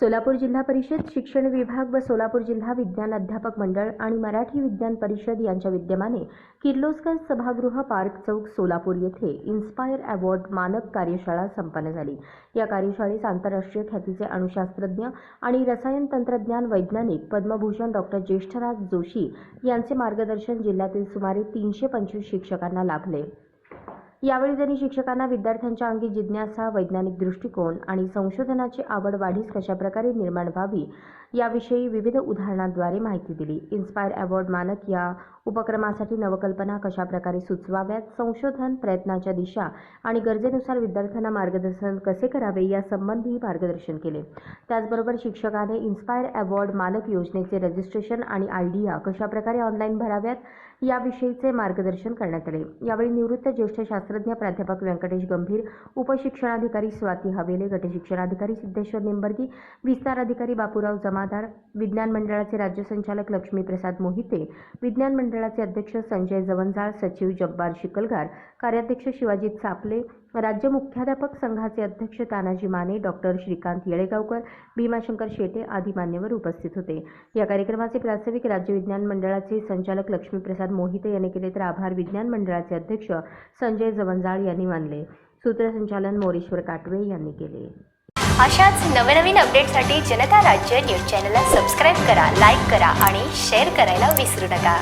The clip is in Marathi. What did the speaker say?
सोलापूर जिल्हा परिषद शिक्षण विभाग व सोलापूर जिल्हा विज्ञान अध्यापक मंडळ आणि मराठी विज्ञान परिषद यांच्या विद्यमाने किर्लोस्कर सभागृह पार्क चौक सोलापूर येथे इन्स्पायर अवॉर्ड मानक कार्यशाळा संपन्न झाली. या कार्यशाळेस आंतरराष्ट्रीय ख्यातीचे अणुशास्त्रज्ञ आणि रसायन तंत्रज्ञान वैज्ञानिक पद्मभूषण डॉक्टर ज्येष्ठराज जोशी यांचे मार्गदर्शन जिल्ह्यातील सुमारे तीनशे पंचवीस शिक्षकांना लाभले. यावेळी त्यांनी शिक्षकांना विद्यार्थ्यांच्या अंगी जिज्ञासा वैज्ञानिक दृष्टिकोन आणि संशोधनाची आवड वाढीस कशाप्रकारे निर्माण व्हावी याविषयी विविध उदाहरणांद्वारे माहिती दिली. इन्स्पायर अवॉर्ड मानक या उपक्रमासाठी नवकल्पना कशाप्रकारे सुचवाव्यात संशोधन प्रयत्नाच्या दिशा आणि गरजेनुसार विद्यार्थ्यांना मार्गदर्शन कसे करावे यासंबंधी मार्गदर्शन केले. त्याचबरोबर शिक्षकाने इन्स्पायर अवॉर्ड मानक योजनेचे रजिस्ट्रेशन आणि आयडिया कशाप्रकारे ऑनलाईन भराव्यात याविषयीचे मार्गदर्शन करण्यात आले. यावेळी निवृत्त ज्येष्ठ शास्त्र शास्त्रज्ञ प्राध्यापक व्यंकटेश गंभीर उपशिक्षणाधिकारी स्वाती हवेले गटशिक्षणाधिकारी सिद्धेश्वर निंबर्गी विस्तार अधिकारी बापूराव जमादार विज्ञान मंडळाचे राज्य संचालक लक्ष्मीप्रसाद मोहिते विज्ञान मंडळाचे अध्यक्ष संजय जवंजाळ सचिव जब्बार शिकलगार कार्याध्यक्ष शिवाजी चापले राज्य मुख्याध्यापक संघाचे अध्यक्ष तानाजी माने डॉक्टर श्रीकांत येळेगावकर भीमाशंकर शेटे आदी मान्यवर उपस्थित होते. या कार्यक्रमाचे प्रास्ताविक राज्य विज्ञान मंडळाचे संचालक लक्ष्मीप्रसाद मोहिते यांनी केले तर आभार विज्ञान मंडळाचे अध्यक्ष संजय जवंजाळ यांनी मानले. सूत्रसंचालन मोरेश्वर काटवे यांनी केले. अशाच नवनवीन अपडेटसाठी जनता राज्य न्यूज चॅनलला सबस्क्राईब करा लाईक करा आणि शेअर करायला विसरू नका.